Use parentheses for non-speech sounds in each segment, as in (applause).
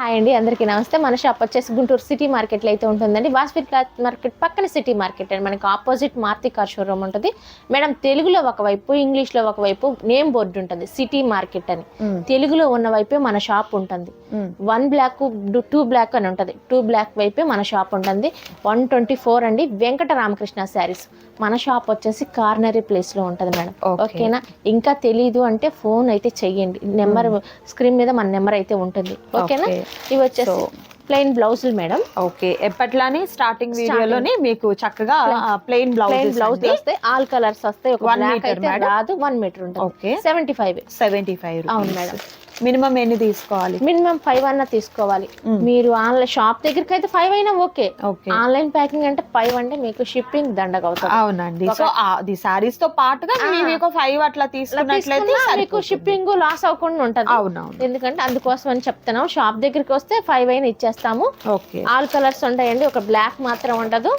Hi అండి అందరికీ నమస్తే. మన షాప్ వచ్చేసి గుంటూరు సిటీ మార్కెట్లో అయితే ఉంటుందండి. వాస్పి క్లాత్ మార్కెట్ పక్కన సిటీ మార్కెట్ అండి. మనకి opposite Maruti car showroom madam. Madam తెలుగులో ఒకవైపు ఇంగ్లీష్లో ఒకవైపు నేమ్ బోర్డు ఉంటుంది సిటీ మార్కెట్ అని. తెలుగులో ఉన్న వైపే మన షాప్ ఉంటుంది. వన్ బ్లాక్ టూ బ్లాక్ అని ఉంటుంది. టూ బ్లాక్ వైపే మన షాప్ ఉంటుంది. వన్ ట్వంటీ ఫోర్ అండి వెంకట రామకృష్ణ శారీస్. మన షాప్ వచ్చేసి కార్నరీ ప్లేస్లో ఉంటుంది మేడం. ఓకేనా? ఇంకా తెలీదు అంటే ఫోన్ అయితే చెయ్యండి. నెంబర్ స్క్రీన్ మీద మన నెంబర్ అయితే ఉంటుంది. ఓకేనా. ఇవి వచ్చేసి ప్లెయిన్ బ్లౌజులు మేడం. ఓకే ఎప్పట్లానే స్టార్టింగ్ వీడియోలోనే మీకు చక్కగా ప్లెయిన్ ప్లెయిన్ బ్లౌజ్ బ్లౌజ్ వస్తాయి ఆల్ కలర్స్ వస్తాయి. ఒక అయితే madam? రాదు వన్ మీటర్ ఉంటుంది. Okay. Seventy five seventy five అవును మేడం. మినిమం ఎన్ని తీసుకోవాలి? మినిమం ఫైవ్ అన్న తీసుకోవాలి. మీరు ఆన్లైన్ షాప్ దగ్గరికి అయితే ఫైవ్ అయినా ఓకే. ఓకే. ఆన్లైన్ ప్యాకింగ్ అంటే ఫైవ్ అంటే మీకు షిప్పింగ్ దండగ అవుతుంది అవునండి సో అది సారీస్తో పాటుగా మీరు ఒక ఫైవ్ అట్లా తీసుకున్నట్లయితే తీసుకున్నా మీకు. షిప్పింగ్ లాస్ అవ్వకుండా ఉంటది. అవునవును. ఎందుకంటే అందుకోసం అని చెప్తున్నాం. షాప్ దగ్గరికి వస్తే ఫైవ్ అయినా ఇచ్చేస్తాము. ఓకే. ఆల్ కలర్స్ ఉంటాయండి. ఒక బ్లాక్ మాత్రం ఉండదు.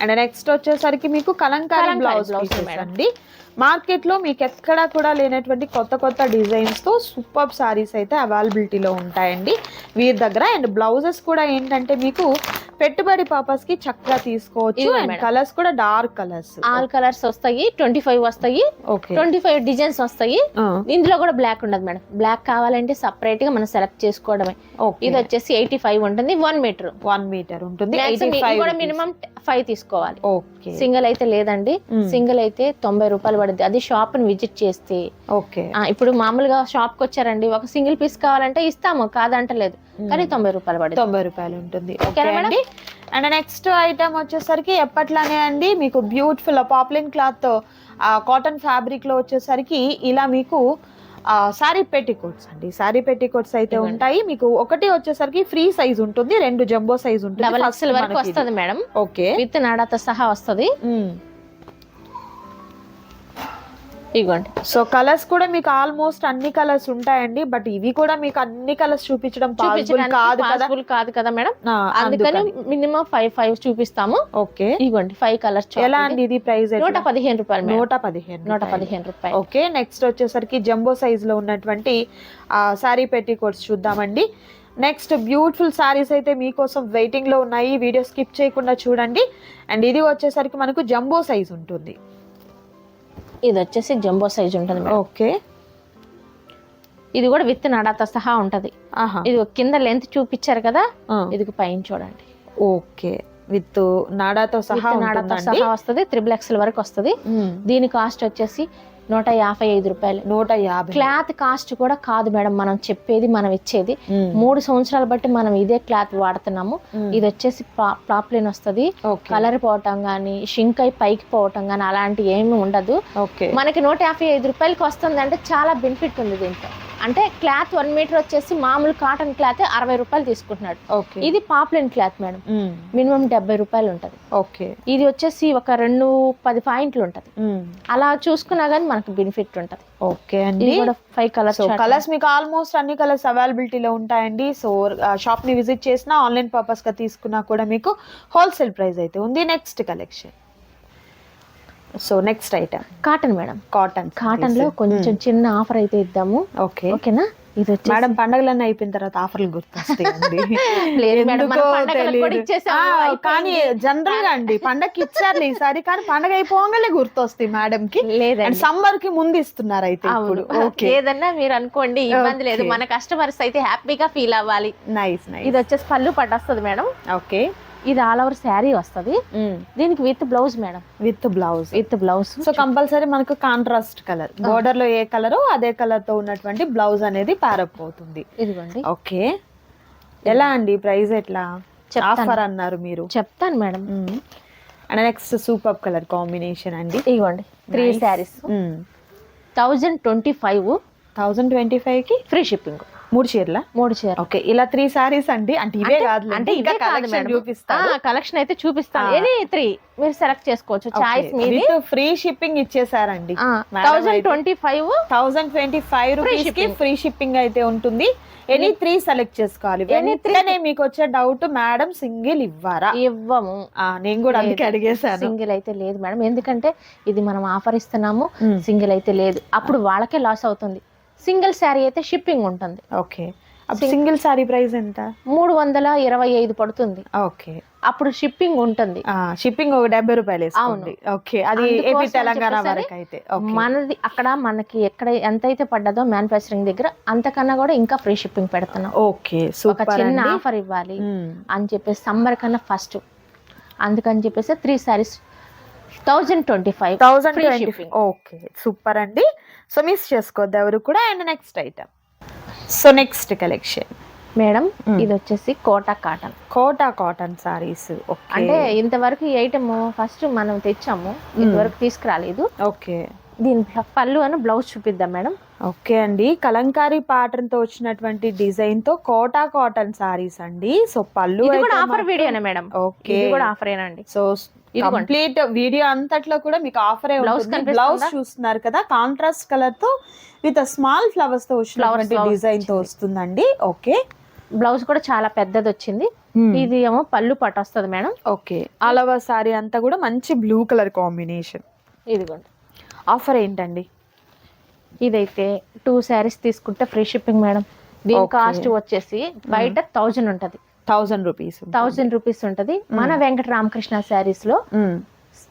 అండ్ నెక్స్ట్ వచ్చేసరికి మీకు కలంకారీ బ్లౌజ్ మేడం. అండి. మార్కెట్లో మీకు ఎక్కడా కూడా లేనటువంటి కొత్త కొత్త డిజైన్స్తో సూపర్ సారీస్ అయితే అవైలబిలిటీలో ఉంటాయండి. వీరి దగ్గర అండ్ బ్లౌజెస్ కూడా ఏంటంటే మీకు పెట్టుబడి పర్పస్కి చక్కగా తీసుకోవచ్చు అండ్. కలర్స్ కూడా డార్క్ కలర్స్. ఆల్ కలర్స్ వస్తాయి ట్వంటీ ఫైవ్ వస్తాయి ఓకే. ట్వంటీ ఫైవ్ డిజైన్స్ వస్తాయి. ఇందులో కూడా బ్లాక్ ఉండదు మేడం. బ్లాక్ కావాలంటే సపరేట్గా మనం సెలెక్ట్ చేసుకోవడమే. ఇది వచ్చేసి ఎయిటీ ఫైవ్ ఉంటుంది వన్ మీటర్. వన్ మీటర్ ఉంటుంది కూడా మినిమం ఫైవ్ తీసుకోవాలి. ఓకే. సింగిల్ అయితే లేదండి. సింగిల్ అయితే తొంభై రూపాయలు పడుద్ది అది షాప్ని విజిట్ చేస్తే. ఓకే. ఇప్పుడు మామూలుగా షాప్కి వచ్చారండి. ఒక సింగిల్ పీస్ కావాలంటే ఇస్తాము కాదంటలేదు. కానీ తొంభై రూపాయలు పడుతుంది. తొంభై రూపాయలు ఉంటుంది. ఓకే? అండి. నెక్స్ట్ ఐటమ్ వచ్చేసరికి ఎప్పట్లానే అండి మీకు బ్యూటిఫుల్ పాప్లిన్ క్లాత్ కాటన్ ఫ్యాబ్రిక్లో వచ్చేసరికి ఇలా మీకు సారీ పెట్టికోట్స్ అండి. సారీ పెట్టికోట్స్ అయితే. ఉంటాయి. మీకు ఒకటి వచ్చేసరికి ఫ్రీ సైజ్ ఉంటుంది రెండు జంబో సైజ్ ఉంటుంది. వరకు. వస్తుంది మేడం. ఓకే. విత్ నాడాతో సహా వస్తుంది. ఇగోండి. సో కలర్స్ కూడా మీకు ఆల్మోస్ట్ అన్ని కలర్స్ ఉంటాయండి బట్ ఇవి కూడా మీకు అన్ని కలర్స్ చూపించడం కాదు కదా? పాసిబుల్ కాదు కదా మేడం? అందుకని. మినిమం ఫైవ్ ఫైవ్ చూపిస్తాము. ఓకే ఇగోండి ఫైవ్ కలర్స్ ఎలా అండి ఇది ప్రైస్ నూట పదిహేను రూపాయలు. నూట పదిహేను నూట. పదిహేను రూపాయలు. ఓకే నెక్స్ట్ వచ్చేసరికి జంబో సైజ్లో ఉన్నటువంటి సారీ పెట్టి కోట్స్ చూద్దామండి. నెక్స్ట్ బ్యూటిఫుల్ సారీస్ అయితే మీకోసం వెయిటింగ్లో ఉన్నాయి. వీడియో స్కిప్ చేయకుండా చూడండి. అండ్ ఇది వచ్చేసరికి మనకు జంబో సైజ్ ఉంటుంది. ఇది వచ్చేసి జంబో సైజ్ ఉంటుంది ఓకే. ఇది కూడా విత్ నడాతో సహా ఉంటది. ఇది కింద లెంత్ చూపించారు కదా ఇది పైన చూడండి. ఓకే. విత్ నాడాతో సహా నాడాతో సహా వస్తుంది త్రిబుల్ ఎక్స్ఎల్ వరకు వస్తుంది. దీని కాస్ట్ వచ్చేసి నూట యాభై ఐదు రూపాయలు. నూట యాభై. క్లాత్ కాస్ట్ కూడా కాదు మేడం మనం చెప్పేది మనం ఇచ్చేది. మూడు సంవత్సరాలు బట్టి మనం ఇదే క్లాత్ వాడుతున్నాము. ఇది వచ్చేసి పాప్లిన్ వస్తుంది. కలర్ పోవటం కానీ షింక్ అయి పైకి పోవటం కానీ అలాంటి ఏమీ ఉండదు. మనకి నూట యాభై ఐదు రూపాయలకి వస్తుంది అంటే చాలా బెనిఫిట్ ఉంది దీంట్లో. అంటే క్లాత్ వన్ మీటర్ వచ్చేసి మామూలు కాటన్ క్లాత్ అరవై రూపాయలు తీసుకుంటున్నాడు. ఓకే. ఇది పాప్లిన్ క్లాత్ మేడం. మినిమం డెబ్బై రూపాయలు ఉంటుంది. ఓకే. ఇది వచ్చేసి ఒక రెండు పది పాయింట్లు ఉంటుంది. అలా చూసుకున్నా కానీ మనకు బెనిఫిట్ ఉంటుంది. ఓకే అండి. ఫైవ్ కలర్స్ కలర్స్ మీకు ఆల్మోస్ట్ అన్ని కలర్స్ అవైలబిలిటీలో ఉంటాయండి. సో షాప్ని విజిట్ చేసినా ఆన్లైన్ పర్పస్గా తీసుకున్నా కూడా మీకు హోల్సేల్ ప్రైస్ అయితే ఉంది. Next collection. So next item cotton madam cotton కాటన్లో కొంచెం చిన్న ఆఫర్ అయితే ఇద్దాము. ఓకే ఓకేనా ఇది వచ్చి మేడం పండగలన్నీ అయిపోయిన తర్వాత ఆఫర్లు (laughs) అయిపోయింది. కానీ జనరల్గా అండి పండగకి ఇచ్చారు ఈసారి కానీ పండగ అయిపోగానే గుర్తొస్తాయి మేడం కి లేదండి. సమ్మర్కి ముందు ఇస్తున్నారు అయితే అవును. ఇప్పుడు. ఓకే ఏదన్నా మీరు అనుకోండి ఇబ్బంది లేదు. మన కస్టమర్స్ అయితే హ్యాపీగా ఫీల్ అవ్వాలి. నైస్ నైస్ ఇది వచ్చేసి పళ్ళు పట్టు వస్తుంది మేడం ఓకే ఇది ఆల్ ఓవర్ శారీ వస్తుంది. దీనికి with blouse madam with blouse with blouse so compulsory మనకు కాంట్రాస్ట్ కలర్ బోర్డర్లో ఏ కలర్ అదే కలర్తో ఉన్నటువంటి బ్లౌజ్ అనేది ప్యారప్ అవుతుంది. ఇదిగోండి. ఓకే ఎలా అండి? ప్రైస్ ఎట్లా. ఆఫర్ అన్నారు మీరు. చెప్తాను madam and next super colour combination అండి. ఇదిగోండి. Three saris thousand twenty five thousand twenty ఫైవ్కి ఫ్రీ షిప్పింగ్ మూడు చీరల? మూడు చీర ఓకే. ఇలా త్రీ సారీస్ అండి. అంటే ఇవే కాదు అంటే ఇవే కాదు మేడం చూపిస్తాను. కలెక్షన్ అయితే చూపిస్తాను. ఎనీ త్రీ మీరు సెలెక్ట్ చేసుకోవచ్చు చాయిస్ మీది. With free shipping ఇచ్చేసారండి. Thousand twenty five thousand twenty five రూపీస్కి. ఫ్రీ షిప్పింగ్ అయితే ఉంటుంది. ఎనీ త్రీ సెలెక్ట్ చేసుకోవాలి. Three- వెంటనే మీకు వచ్చే డౌట్ మేడం సింగిల్ ఇవ్వరా? ఇవ్వము. ఆ, నేను కూడా అందుకే లేదు. అడిగేశాను. సింగిల్ అయితే లేదు మేడం ఎందుకంటే ఇది మనం ఆఫర్ ఇస్తున్నాము. సింగిల్ అయితే లేదు. అప్పుడు వాళ్ళకే లాస్ అవుతుంది. సింగిల్ శారీ అయితే షిప్పింగ్ ఉంటుంది. ఓకే. సింగిల్ సారీ ప్రైస్ ఎంత? మూడు వందల ఇరవై ఐదు పడుతుంది. ఓకే. అప్పుడు షిప్పింగ్ ఉంటుంది. షిప్పింగ్ ఒక డెబ్బై రూపాయలు వేసుకోండి. ఓకే. అది ఏపీ తెలంగాణ వరకు అయితే మనది అక్కడ మనకి ఎక్కడ ఎంతైతే పడ్డదో మ్యానుఫ్యాక్చరింగ్ దగ్గర అంతకన్నా కూడా ఇంకా ఫ్రీ షిప్పింగ్ పెడుతున్నాం. ఓకే. ఒక చిన్న ఆఫర్ ఇవ్వాలి. అని చెప్పేసి సమ్మర్ కన్నా ఫస్ట్ అందుకని చెప్పేసి three saris thousand twenty five. Thousand twenty. Okay super అండి. సో మిస్ చేసుకోవద్దు ఎవరు కూడా. And next item so next collection madam. ఇది వచ్చేసి కోటా కాటన్. కోటా కాటన్ సారీస్ అంటే ఇంతవరకు ఈ ఐటమ్ ఫస్ట్ మనం తెచ్చాము ఇంతవరకు తీసుకురాలేదు. ఓకే. దీని పళ్ళు అని బ్లౌజ్ చూపిద్దాం మేడం. ఓకే అండి. కలంకారీ ప్యాటర్న్తో వచ్చినటువంటి డిజైన్తో కోటా కాటన్ సారీస్ అండి. సో పళ్ళు ఆఫర్ వీడియోనే మేడం. ఓకే. కూడా ఆఫరేనండి సో ఇదిగోండి. కంప్లీట్ వీడియో అంతట్లో కూడా మీకు ఆఫర్ కనిపిస్తుందా? బ్లౌజ్ చూస్తున్నారు కదా కాంట్రాస్ట్ కలర్తో విత్ స్మాల్ ఫ్లవర్స్తో వచ్చినటువంటి డిజైన్తో. వస్తుందండి. ఓకే. బ్లౌజ్ కూడా చాలా పెద్దది వచ్చింది. ఇది ఏమో పళ్ళు పట్టు వస్తుంది మేడం. ఓకే. ఓవర్ సారీ అంతా కూడా మంచి బ్లూ కలర్ కాంబినేషన్ ఇదిగోండి. ఆఫర్ ఏంటండి? ఇదైతే టూ శారీస్ తీసుకుంటే ఫ్రీ షిప్పింగ్ మేడం. దీని. కాస్ట్ వచ్చేసి బయట థౌజండ్ ఉంటది. థౌజండ్ రూపీస్ థౌజండ్ రూపీస్ ఉంటది. మన వెంకట రామకృష్ణ శారీస్లో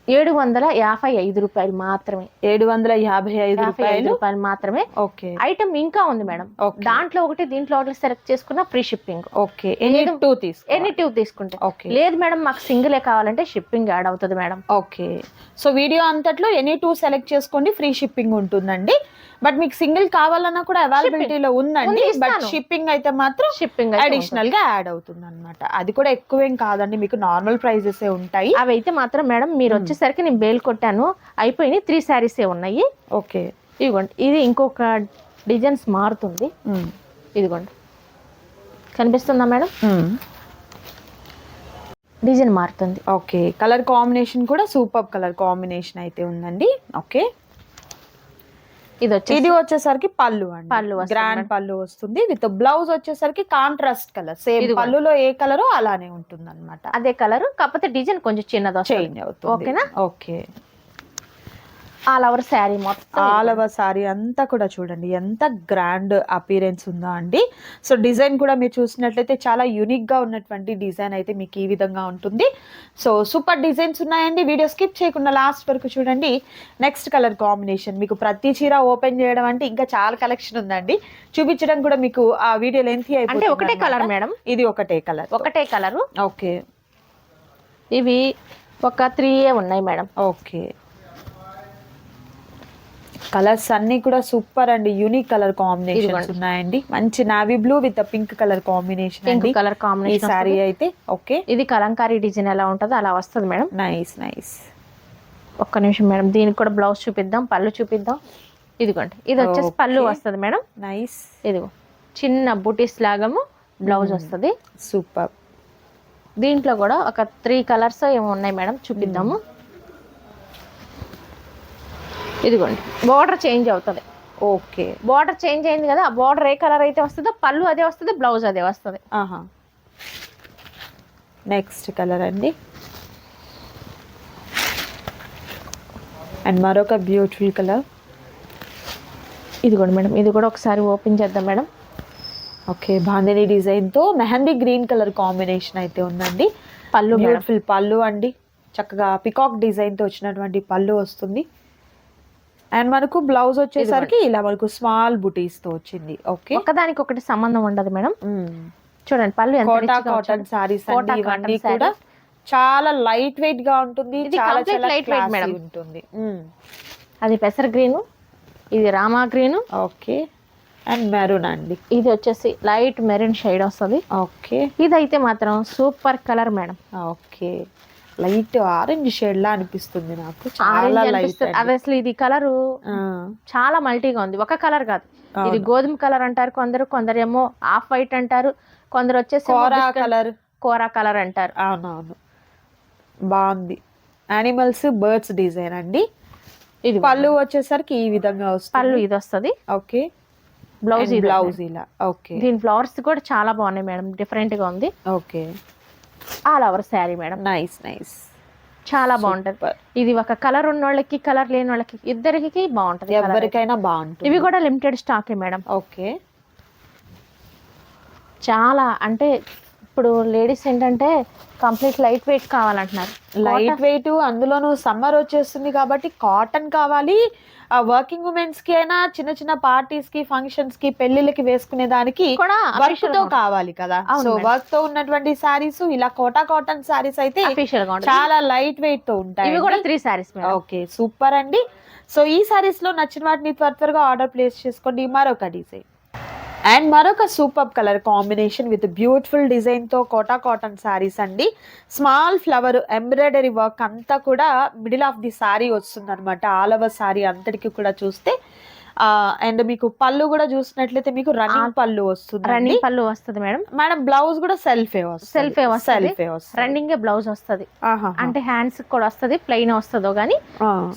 ఏడు వందల యాభై ఐదు రూపాయలు మాత్రమే. ఏడు వందల యాభై ఐదు యాభై ఐదు రూపాయలు? మాత్రమే. ఓకే. ఐటమ్ ఇంకా ఉంది మేడం. దాంట్లో ఒకటి దీంట్లో ఒకటి సెలెక్ట్ చేసుకున్న free shipping okay. Any. Two తీసుకో ఎనీ టూ తీసుకుంటే. ఓకే. లేదు మేడం మాకు సింగిలే కావాలంటే షిప్పింగ్ యాడ్ అవుతుంది మేడం. ఓకే. సో వీడియో అంతట్లో ఎనీ టూ సెలెక్ట్ చేసుకోండి ఫ్రీ షిప్పింగ్ ఉంటుందండి. బట్ మీకు సింగిల్ కావాలన్నా కూడా అవైలబిలిటీలో ఉందండి ఉంది, బట్. షిప్పింగ్ అయితే మాత్రం షిప్పింగ్ అడిషనల్గా యాడ్ అవుతుంది అనమాట అది కూడా ఎక్కువేం కాదండి మీకు నార్మల్ ప్రైజెస్ ఉంటాయి. అవి అయితే మాత్రం మేడం మీరు వచ్చేసరికి నేను బేల్ కొట్టాను. అయిపోయినాయి త్రీ శారీస్ ఉన్నాయి. ఓకే. ఇదిగోండి ఇది ఇంకొక డిజైన్స్ మారుతుంది. ఇదిగోండి. కనిపిస్తుందా మేడం? డిజైన్ మారుతుంది. ఓకే. కలర్ కాంబినేషన్ కూడా సూపర్ కలర్ కాంబినేషన్ అయితే ఉందండి. ఓకే. ఇది వచ్చేసి ఇది వచ్చేసరికి పళ్ళు అండి. పళ్ళు గ్రాండ్. పళ్ళు వస్తుంది. విత్ బ్లౌజ్ వచ్చేసరికి కాంట్రాస్ట్ కలర్ సేమ్. పళ్ళులో ఏ కలరో అలానే ఉంటుంది అనమాట అదే కలర్ కాకపోతే డిజైన్ కొంచెం చిన్నది చేంజ్ అవుతుంది. ఓకేనా? ఓకే ఆల్ ఓవర్ శారీ మొత్తం ఆల్ ఓవర్ సారీ అంతా కూడా చూడండి ఎంత గ్రాండ్ అపీరెన్స్ ఉందో అండి. సో డిజైన్ కూడా మీరు చూసినట్లయితే చాలా యూనిక్గా ఉన్నటువంటి డిజైన్ అయితే మీకు ఈ విధంగా ఉంటుంది. సో సూపర్ డిజైన్స్ ఉన్నాయండి. వీడియో స్కిప్ చేయకుండా లాస్ట్ వరకు చూడండి. నెక్స్ట్ కలర్ కాంబినేషన్ మీకు ప్రతి చీర ఓపెన్ చేయడం అంటే ఇంకా చాలా కలెక్షన్ ఉందండి. చూపించడం కూడా మీకు ఆ వీడియో లెంత్ అంటే ఒకటే కలర్ మేడం? ఇది ఒకటే కలర్ ఒకటే కలరు ఓకే. ఇవి ఒక త్రీ ఏ ఉన్నాయి మేడం. ఓకే. కలర్స్ అన్ని కూడా సూపర్ అండి. Unique colour combinations. ఉన్నాయండి. మంచి navy blue with pink colour combination pink colour combination sari అయితే ఓకే ఇది కలంకారీ డిజైన్ ఎలా ఉంటుందో అలా వస్తుంది మేడం. నైస్ నైస్ ఒక్క నిమిషం మేడం దీనికి కూడా బ్లౌజ్ చూపిద్దాం పళ్ళు చూపిద్దాం. ఇదిగోండి ఇది వచ్చేసి పళ్ళు. వస్తుంది మేడం. నైస్ ఇదిగో చిన్న బుటీస్ లాగము బ్లౌజ్ వస్తుంది. సూపర్ దీంట్లో కూడా ఒక త్రీ కలర్స్ ఏమో ఉన్నాయి మేడం చూపిద్దాము. ఇదిగోండి బార్డర్ చేంజ్ అవుతుంది. ఓకే. బార్డర్ చేంజ్ అయింది కదా బార్డర్ ఏ కలర్ అయితే వస్తుందో పళ్ళు అదే వస్తుంది బ్లౌజ్ అదే వస్తుంది. ఆహా. నెక్స్ట్ కలర్ అండి. అండ్ మరొక బ్యూటిఫుల్ కలర్ ఇదిగోండి మేడం ఇది కూడా ఒకసారి ఓపెన్ చేద్దాం మేడం. ఓకే బాందిని డిజైన్తో మెహందీ గ్రీన్ కలర్ కాంబినేషన్ అయితే ఉందండి. పళ్ళు బ్యూటిఫుల్ పళ్ళు అండి. చక్కగా పికాక్ డిజైన్తో వచ్చినటువంటి పళ్ళు వస్తుంది. అండ్ మనకు బ్లౌజ్ వచ్చేసరికి ఇలా మనకు స్మాల్ బుటీస్తో వచ్చింది. ఓకే ఒకదానికి ఒకటి సంబంధం ఉండదు మేడం. చూడండి పళ్ళు కోటా కాటన్. సారీస్ ఇవన్నీ కూడా చాలా లైట్ వెయిట్గా ఉంటుంది చాలా weight, classy madam. ఉంటుంది. అది పెసర గ్రీను ఇది Rama green. Okay and maroon అండి. ఇది వచ్చేసి లైట్ మెరూన్ షేడ్ వస్తుంది. ఓకే ఇదైతే మాత్రం super colour madam. Okay light orange shade లా అనిపిస్తుంది నాకు. చాలా లైట్ అది అసలు ఇది కలరు చాలా మల్టీగా ఉంది. ఒక కలర్ కాదు. ఇది గోధుమ కలర్ అంటారు కొందరు కొందరు ఏమో ఆఫ్ వైట్ అంటారు కొందరు వచ్చేసి కోరా కలర్. కోరా కలర్ అంటారు. అవునవును. బాగుంది. యానిమల్స్ బర్డ్స్ డిజైన్ అండి. ఇది పళ్ళు వచ్చేసరికి ఈ విధంగా వస్తుంది. పళ్ళు ఇది వస్తుంది. ఓకే. బ్లౌజ్ బ్లౌజ్ ఇలా. ఓకే. దీని ఫ్లవర్స్ కూడా చాలా బాగున్నాయి మేడం. డిఫరెంట్గా ఉంది. Okay. All over sari madam. Nice nice. చాలా బాగుంటది. ఇది ఒక కలర్ ఉన్న వాళ్ళకి కలర్ లేని వాళ్ళకి ఇద్దరికి బాగుంటది. ఎవరికైనా బాగుంటుంది. ఇవి కూడా లిమిటెడ్ స్టాకే మేడం. ఓకే. చాలా అంటే ఇప్పుడు లేడీస్ ఏంటంటే కంప్లీట్ లైట్ వెయిట్ కావాలంటున్నారు. లైట్ వెయిట్ అందులోనూ సమ్మర్ వచ్చేస్తుంది కాబట్టి కాటన్ కావాలి. వర్కింగ్ ఉమెన్స్కి అయినా చిన్న చిన్న పార్టీస్కి ఫంక్షన్స్కి పెళ్ళిళ్ళకి వేసుకునే దానికి కూడా వర్క్తో కావాలి కదా. సో. వర్క్తో ఉన్నటువంటి సారీస్ ఇలా కోటా కాటన్ సారీస్ అయితే చాలా లైట్ వెయిట్తో ఉంటాయి ఇవి కూడా త్రీ సారీస్ ఓకే సూపర్ అండి. సో ఈ సారీస్లో నచ్చిన వాటిని త్వర త్వరగా ఆర్డర్ ప్లేస్ చేసుకోండి. మరొక డిజైన్ అండ్ మరొక super colour combination with beautiful డిజైన్తో కోటా కాటన్ సారీస్ అండి. స్మాల్ ఫ్లవర్ ఎంబ్రాయిడరీ వర్క్ అంతా కూడా మిడిల్ ఆఫ్ ది సారీ వస్తుంది అనమాట ఆల్ ఓవర్ సారీ అంతటికి కూడా చూస్తే. అండ్ మీకు పళ్ళు కూడా చూసినట్లయితే మీకు రన్నింగ్ పళ్ళు వస్తుంది రన్నింగ్ పళ్ళు వస్తుంది మేడం. మేడం బ్లౌజ్ కూడా సెల్ఫే వస్తుంది. సెల్ఫే వస్తుంది. రన్నింగ్ బ్లౌజ్ వస్తుంది. అంటే హ్యాండ్స్ కూడా వస్తుంది ప్లెయిన్ వస్తుందో కానీ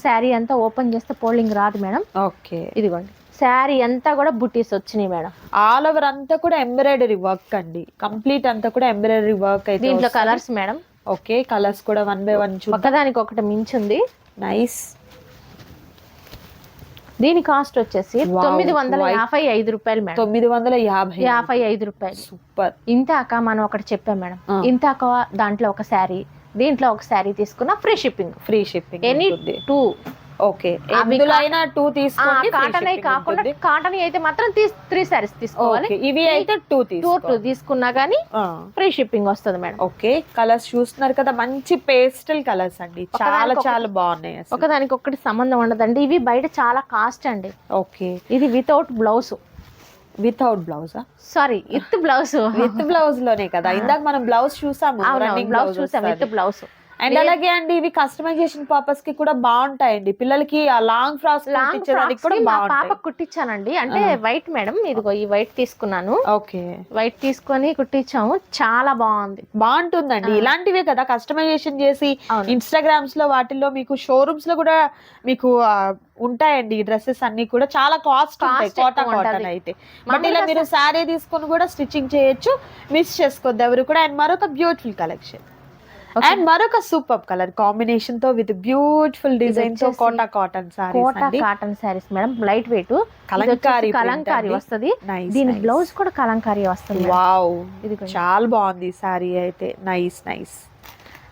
శారీ అంతా ఓపెన్ చేస్తే పోలింగ్ రాదు మేడం. ఓకే. ఇదిగోండి. శారీ అంతా కూడా బుటీస్ వచ్చినాయి మేడం. ఆల్ ఓవర్ అంతా కూడా ఎంబ్రాయిడరీ వర్క్ అండి. కంప్లీట్ అంతా కూడా ఎంబ్రాయిడరీ వర్క్ అయితే దీంట్లో. Colours madam? ఓకే కలర్స్ కూడా వన్ బై వన్ ఒకదానికి ఒకటి మించుంది నైస్ దీని కాస్ట్ వచ్చేసి తొమ్మిది వందల. యాభై ఐదు రూపాయలు మేడం. తొమ్మిది వందల యాభై. యాభై ఐదు రూపాయలు. సూపర్ ఇంతాక మనం ఒకటి చెప్పాం మేడం. ఇంతాక దాంట్లో ఒక శారీ దీంట్లో ఒక శారీ తీసుకున్న free shipping free shipping any two okay. అవి ఎందులో అయినా టూ తీసుకోండి కాటన్ shipping కాకుండా. కాటన్ అయితే మాత్రం త్రీ శారీస్ తీసుకోవాలి. ఇవి అయితే టూ టూ టూ తీసుకున్నా గానీ ఆ, ఫ్రీ షిప్పింగ్ వస్తుంది మేడం. ఓకే. కలర్స్ చూస్తున్నారు కదా మంచి పేస్టల్ కలర్స్ అండి. చాలా. చాలా బాగున్నాయి ఒకదానికి ఒకటి సంబంధం ఉండదండి. ఇవి బయట చాలా కాస్ట్ అండి. ఓకే. ఇది వితౌట్ బ్లౌజ్ వితౌట్ బ్లౌజా సారీ విత్ బ్లౌజ్ విత్ బ్లౌజ్లోనే కదా. ఇందాక మనం బ్లౌజ్ చూసాము బ్లౌజ్ చూసాం విత్ బ్లౌజ్ అండ్ అలాగే అండి ఇవి కస్టమైజేషన్ పర్పస్కి కూడా బాగుంటాయండి. పిల్లలకి ఆ లాంగ్ ఫ్రాక్స్ లాంగ్ కుట్టించడానికి కూడా పాప కుట్టించానండి. అంటే వైట్ మేడం ఇదిగో ఈ వైట్ తీసుకున్నాను. ఓకే. వైట్ తీసుకొని కుట్టించాము. చాలా బాగుంది. బాగుంటుందండి. ఇలాంటివే కదా కస్టమైజేషన్ చేసి. ఇన్స్టాగ్రామ్స్లో వాటిల్లో మీకు షోరూమ్స్లో కూడా మీకు ఉంటాయండి డ్రెస్సెస్ అన్ని కూడా. చాలా కాస్ట్ ఉంటాయి కాటన్ ఉంటది. అయితే. బట్ ఇలా మీరు శారీ తీసుకొని కూడా స్టిచ్చింగ్ చేయొచ్చు మిస్ చేసుకోవద్దు ఎవరు కూడా. అండ్ మరొక బ్యూటిఫుల్ కలెక్షన్. అండ్ మరొక సూపర్ కలర్ కాంబినేషన్తో విత్ బ్యూటిఫుల్ డిజైన్తో Kota cotton saris Kota cotton saris madam light weight kalamkari kalamkari. వస్తది. దీని. బ్లౌజ్ కూడా కలంకారీ వస్తుంది. వావ్ ఇదిగోండి. చాలా బాగుంది సారీ అయితే. Nice nice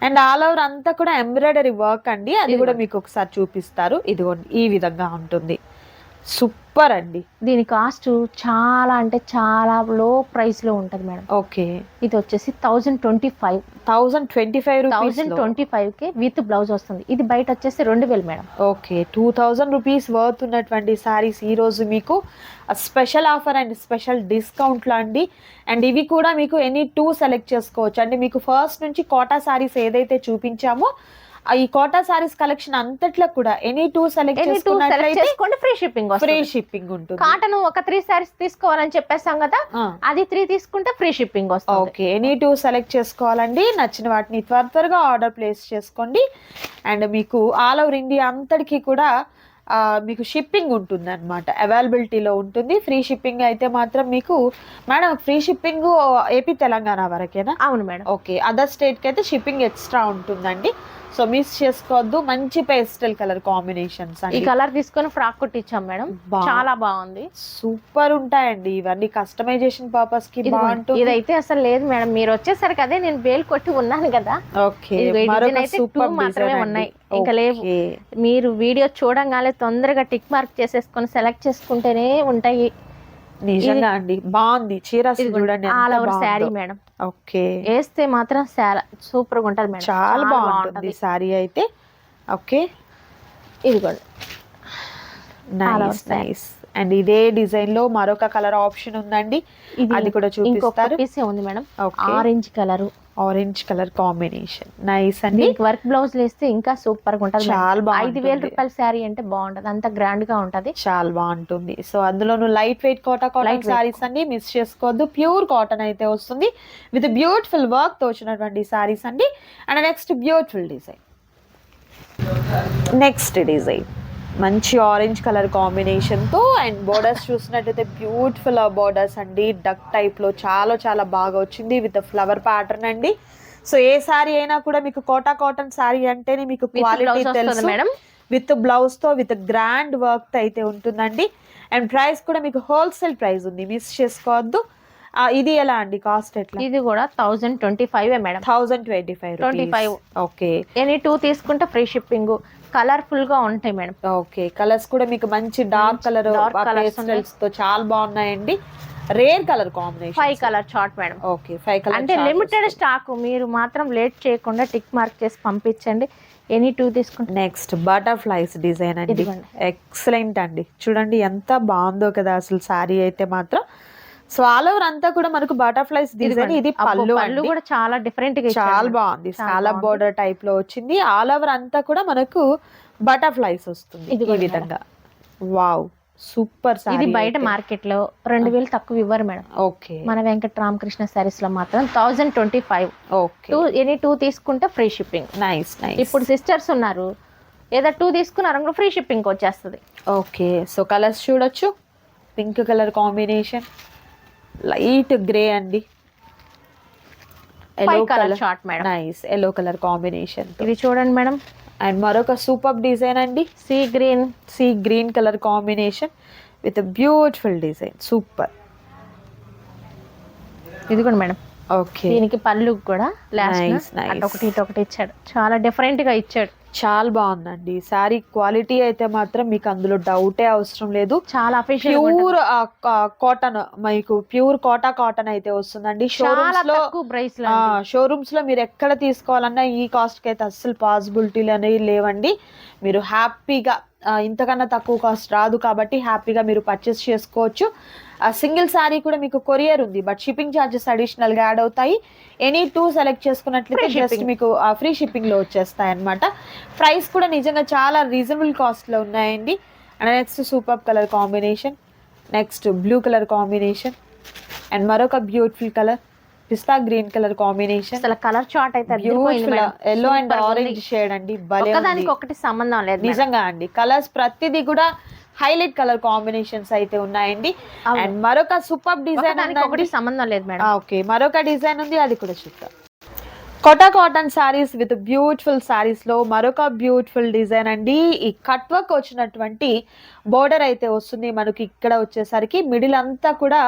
and all over అంతా కూడా ఎంబ్రాయిడరీ వర్క్ అండి. అది కూడా. మీకు ఒకసారి చూపిస్తారు. ఇదిగోండి ఈ విధంగా ఉంటుంది. సూపర్ అండి. దీని కాస్ట్ చాలా అంటే చాలా లో ప్రైస్లో ఉంటది మేడం. ఓకే. ఇది వచ్చేసి thousand twenty five thousand twenty five thousand twenty ఫైవ్కి విత్ బ్లౌజ్ వస్తుంది. ఇది బయట వచ్చేసి రెండు వేలు madam. Okay. Two thousand rupees worth ఉన్నటువంటి సారీస్ ఈ రోజు మీకు స్పెషల్ ఆఫర్ అండ్ స్పెషల్ డిస్కౌంట్లో అండి. అండ్ ఇవి కూడా మీకు ఎనీ టూ సెలెక్ట్ చేసుకోవచ్చు. అంటే మీకు ఫస్ట్ నుంచి కోటా సారీస్ ఏదైతే చూపించామో ఈ కోటా సారీస్ కలెక్షన్ అంతట్లో కూడా ఎనీ టూ సెలెక్ట్ చేసుకోండి ఫ్రీ షిప్పింగ్ ఫ్రీ షిప్పింగ్ ఉంటుంది. కాటన్ ఒక త్రీ సారీస్ తీసుకోవాలని చెప్పేసాం కదా అది త్రీ తీసుకుంటే ఫ్రీ షిప్పింగ్ వస్తుంది. ఓకే ఎనీ టూ సెలెక్ట్ చేసుకోవాలండి. నచ్చిన వాటిని త్వర త్వరగా ఆర్డర్ ప్లేస్ చేసుకోండి. అండ్ మీకు ఆల్ ఓవర్ ఇండియా అంతటికి కూడా మీకు షిప్పింగ్ ఉంటుంది అనమాట అవైలబిలిటీలో ఉంటుంది. ఫ్రీ షిప్పింగ్ అయితే మాత్రం మీకు madam free shipping AP Telangana వరకేనా? అవును మేడం. ఓకే అదర్ స్టేట్కి అయితే షిప్పింగ్ ఎక్స్ట్రా ఉంటుందండి. సో మిస్ చేసుకోవద్దు. మంచి పేస్టల్ కలర్ కాంబినేషన్స్ ఈ కలర్ తీసుకొని ఫ్రాక్ కుట్టించాం మేడం. చాలా బాగుంది. సూపర్ ఉంటాయండి ఇవన్నీ. కస్టమైజేషన్ పర్పస్కి. బాగుంటుంది. ఇదైతే అసలు లేదు మేడం. మీరు వచ్చేసరికి అదే నేను బేల్ కొట్టి ఉన్నాను కదా. ఓకే మాత్రమే ఉన్నాయి. ఇంకా లేవు. మీరు వీడియో చూడంగానే తొందరగా టిక్ మార్క్ చేసేసుకొని సెలెక్ట్ చేసుకుంటేనే ఉంటాయి. నిజంగా అండి. బాగుంది. చీర చూడండి all over sari. Madam. Okay. వేస్తే మాత్రం చాలా సూపర్గా ఉంటది మేడం. చాలా బాగుంటుంది శారీ అయితే. ఓకే. ఇదిగోండి. All over nice. అండ్ ఇదే డిజైన్లో మరొక కలర్ ఆప్షన్ ఉందండి. ఇది అది కూడా ఇంకొక చూపిస్తారు. పీసే ఉంది madam. Orange colour. Orange colour combination. Nice అండి. వర్క్ బ్లౌజ్ వేస్తే ఇంకా సూపర్గా ఉంటది చాలా ఐదు. వేల రూపాయల శారీ అంటే బాగుంటది. అంత గ్రాండ్గా ఉంటది. చాలా బాగుంటుంది. సో అందులోను light weight Kota cotton. Saris అండి మిస్ చేసుకోవద్దు. ప్యూర్ కాటన్ అయితే వస్తుంది. విత్ బ్యూటిఫుల్ వర్క్తో వచ్చినటువంటి సారీస్ అండి. And next beautiful design next design మంచి ఆరెంజ్ కలర్ కాంబినేషన్తో అండ్ బోర్డర్స్ చూసినట్టయితే బ్యూటిఫుల్ బోర్డర్స్ అండి. డక్ టైప్లో చాలా చాలా బాగా వచ్చింది విత్ ఫ్లవర్ ప్యాటర్న్ అండి. సో ఏ సారీ అయినా కూడా మీకు కోటా కాటన్ సారీ అంటేనే మీకు క్వాలిటీ తెలుసు. మేడం. విత్ బ్లౌజ్తో విత్ గ్రాండ్ వర్క్ అయితే ఉంటుందండి. అండ్ ప్రైస్ కూడా మీకు హోల్సేల్ ప్రైస్ ఉంది. మిస్ చేసుకోవద్దు. ఇది ఎలా అండి కాస్ట్ ఎట్లా? ఇది కూడా thousand twenty five madam. Thousand twenty five 25. Okay. Any two తీసుకుంటే ఫ్రీ షిప్పింగ్. కలర్ఫుల్గా ఉంటాయి మేడం. ఓకే. కలర్స్ కూడా మీకు మంచి డార్క్ కలర్తో చాలా బాగున్నాయండి. Rare colour combination five colour chart madam. Okay. Five colour అంటే లిమిటెడ్ స్టాక్. మీరు మాత్రం లేట్ చేయకుండా టిక్ మార్క్ చేసి పంపించండి. ఎనీ టూ తీసుకుంటే. నెక్స్ట్ బటర్ఫ్లైస్ డిజైన్ అండి. ఎక్సలెంట్ అండి. చూడండి ఎంత బాగుందో కదా అసలు సారీ అయితే మాత్రం. సో ఆల్ ఓవర్ అంతా కూడా మనకు బటర్ఫ్లైస్ డిజైన్ ఇది పళ్ళు పళ్ళు కూడా చాలా డిఫరెంట్గా చాలా. బాగుంది. చాలా. బోర్డర్ టైప్లో వచ్చింది. ఆల్ ఓవర్ అంతా కూడా మనకు బటర్ఫ్లైస్ వస్తుంది ఈ విధంగా. వావ్ సూపర్ ఇది బయట మార్కెట్లో రెండు వేలు తక్కువ ఇవ్వరు మేడం. ఓకే మన వెంకట రామకృష్ణ సారీస్లో మాత్రం thousand twenty five okay two any two తీసుకుంటే ఫ్రీ షిప్పింగ్ నైస్ నైస్ ఇప్పుడు సిస్టర్స్ ఉన్నారు. ఏదో టూ తీసుకున్నారు ఫ్రీ షిప్పింగ్ వచ్చేస్తుంది. ఓకే సో కలర్స్ చూడొచ్చు. Pink colour combination light grey అండి. Yellow colour short madam nice yellow colour combination ఇది చూడండి మేడం అండ్ మరొక సూపర్ డిజైన్ అండి. Sea green sea green colour combination with beautiful design super ఇది కూడా madam okay దీనికి పళ్ళు కూడా లాస్ట్ ఒకటి ఒకటి ఇచ్చాడు. చాలా డిఫరెంట్గా ఇచ్చాడు. చాలా బాగుందండి. సారీ క్వాలిటీ అయితే మాత్రం మీకు అందులో డౌటే అవసరం లేదు. చాలా ప్యూర్ కాటన్ మీకు ప్యూర్ కోటా కాటన్ అయితే వస్తుందండి. షోరూమ్స్లో షోరూమ్స్ మీరు ఎక్కడ తీసుకోవాలన్నా ఈ కాస్ట్కి అయితే అస్సలు పాసిబిలిటీలు అనేవి లేవండి. మీరు హ్యాపీగా ఇంతకన్నా తక్కువ కాస్ట్ రాదు కాబట్టి హ్యాపీగా మీరు పర్చేస్ చేసుకోవచ్చు. సింగిల్ శారీ కూడా మీకు కొరియర్ ఉంది బట్ షిప్పింగ్ ఛార్జెస్ అడిషనల్గా యాడ్ అవుతాయి ఎనీ టూ సెలెక్ట్ చేసుకున్నట్లయితే జస్ట్. మీకు ఫ్రీ షిప్పింగ్లో వచ్చేస్తాయి అనమాట ప్రైస్ కూడా నిజంగా చాలా రీజనబుల్ కాస్ట్లో ఉన్నాయండి and next super colour combination next blue colour combination and మరొక beautiful colour pista green colour combination అసలు కలర్ చార్ట్ అయితే beautiful. Yellow and. Orange shade అండి ఒకదానికి. ఒకటి సంబంధం లేదు. నిజంగా అండి కలర్స్ ప్రతిదీ కూడా హైలైట్ కలర్ కాంబినేషన్స్ అయితే ఉన్నాయండి. అండ్ మరొక సూపర్ డిజైన్ ఒకటి సంబంధం లేదు మేడం. ఓకే. మరొక డిజైన్ ఉంది అది కూడా చూద్దాం. Kota cotton saris with beautiful సారీస్లో మరొక బ్యూటిఫుల్ డిజైన్ అండి. ఈ కట్ వర్క్ వచ్చినటువంటి బోర్డర్ అయితే వస్తుంది మనకి ఇక్కడ వచ్చేసరికి. మిడిల్ అంతా కూడా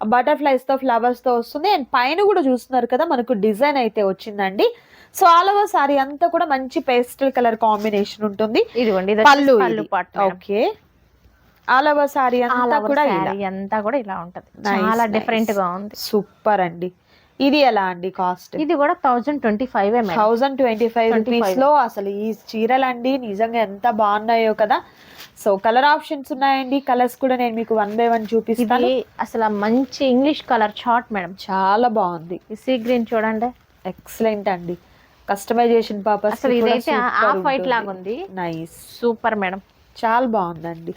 బటర్ఫ్లైస్తో ఫ్లవర్స్తో వస్తుంది. అండ్ పైన కూడా చూస్తున్నారు కదా మనకు డిజైన్ అయితే వచ్చిందండి. సో ఆల్ ఓవర్ సారీ అంతా కూడా మంచి పేస్టల్ కలర్ కాంబినేషన్ ఉంటుంది. ఇదిగోండి ఇది పళ్ళు పళ్ళు. పాటు. ఓకే. ఆల్ ఓవర్ సారీ అంతా కూడా అంతా కూడా ఇలా ఉంటది. చాలా. డిఫరెంట్గా ఉంది. సూపర్ అండి. ఇది ఎలా అండి కాస్ట్? ఇది కూడా thousand twenty five thousand twenty five 25. రూపీస్లో అసలు ఈ చీరలు అండి నిజంగా ఎంత బాగున్నాయో కదా. సో కలర్ ఆప్షన్స్ ఉన్నాయండి. కలర్స్ కూడా నేను మీకు వన్ బై వన్ చూపిస్తాను. అసలు మంచి ఇంగ్లీష్ కలర్ చార్ట్ మేడం చాలా బాగుంది. ఈ సీ గ్రీన్ చూడండి. ఎక్సలెంట్ అండి. కస్టమైజేషన్ పర్పస్ అసలు ఇదైతే హాఫ్ వైట్ లాగా ఉంది నైస్ సూపర్ మేడం చాలా బాగుందండి.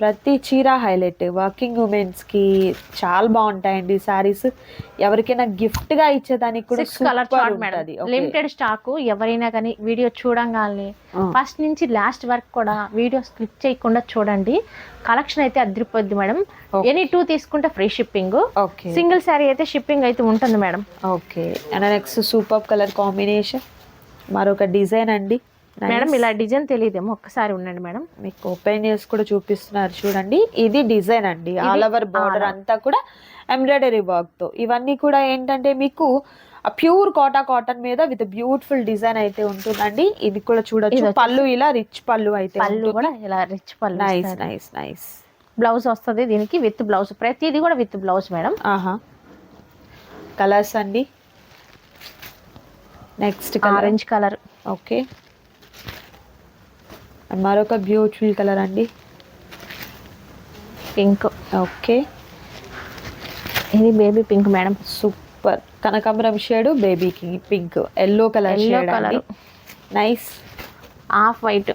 ప్రతి చీర హైలైట్. వర్కింగ్ ఉమెన్స్కి చాలా బాగుంటాయండి సారీస్ ఎవరికైనా గిఫ్ట్గా ఇచ్చేదానికి కూడా colour chart madam. Limited stock ఎవరైనా కానీ వీడియో చూడంగానే. ఫస్ట్ నుంచి లాస్ట్ వరకు కూడా వీడియో స్క్లిప్ చేయకుండా చూడండి. కలెక్షన్ అయితే అదిరిపోద్ది మేడం. ఎనీ టూ తీసుకుంటే free shipping okay. Single sari అయితే షిప్పింగ్ అయితే ఉంటుంది madam okay. And next super colour combination మరొక డిజైన్ అండి. మేడం ఇలా డిజైన్ తెలియదేమో ఒక్కసారి ఉండండి మేడం మీకు ఓపెన్ చేసి కూడా చూపిస్తున్నారు చూడండి. ఇది డిజైన్ అండి. All over border. అంతా కూడా ఎంబ్రాయిడరీ వర్క్తో. ఇవన్నీ కూడా ఏంటంటే మీకు ప్యూర్ కోటా కాటన్ మీద విత్ బ్యూటిఫుల్ డిజైన్ అయితే ఉంటుందండి. ఇది కూడా చూడొచ్చు. పళ్ళు ఇలా రిచ్ పళ్ళు అయితే పళ్ళు కూడా ఇలా రిచ్ పళ్ళు నైస్ నైస్ నైస్ బ్లౌజ్ వస్తుంది దీనికి విత్ బ్లౌజ్ ప్రతిది కూడా విత్ బ్లౌజ్ మేడం ఆహా. కలర్స్ అండి. నెక్స్ట్ ఆరెంజ్ కలర్ ఓకే మరొక బ్యూటిఫుల్ కలర్ అండి. పింక్ ఓకే ఇది బేబీ పింక్ మేడం సూపర్ కనకాంబరం షేడ్ బేబీకి పింక్ ఎల్లో కలర్ అండి. colour. నైస్ హాఫ్ వైట్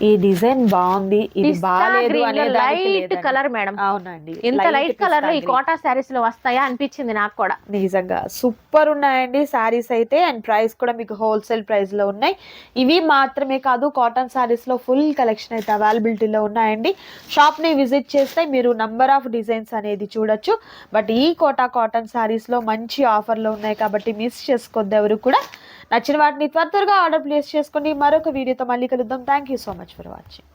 ఈ డిజైన్ బాగుంది ఇది బాగాలేదు లైట్. Colour madam. అవునండి. ఇంత లైట్ కలర్లో ఈ. కోటా శారీస్లో వస్తాయా అనిపించింది నాకు కూడా. నిజంగా సూపర్ ఉన్నాయండి సారీస్ అయితే అండ్ ప్రైస్ కూడా మీకు హోల్సేల్ ప్రైస్లో ఉన్నాయి. ఇవి మాత్రమే కాదు కాటన్ సారీస్లో ఫుల్ కలెక్షన్ అయితే అవైలబిలిటీలో ఉన్నాయండి. షాప్ని విజిట్ చేస్తే మీరు నంబర్ ఆఫ్ డిజైన్స్ అనేది చూడొచ్చు. బట్ ఈ కోటా కాటన్ సారీస్లో మంచి ఆఫర్లు ఉన్నాయి కాబట్టి మిస్ చేసుకోవద్దు ఎవరు కూడా. నచ్చిన వాటిని త్వర త్వరగా ఆర్డర్ ప్లేస్ చేసుకోండి మరొక వీడియోతో మళ్ళీ కలుద్దాం. Thank you so much for watching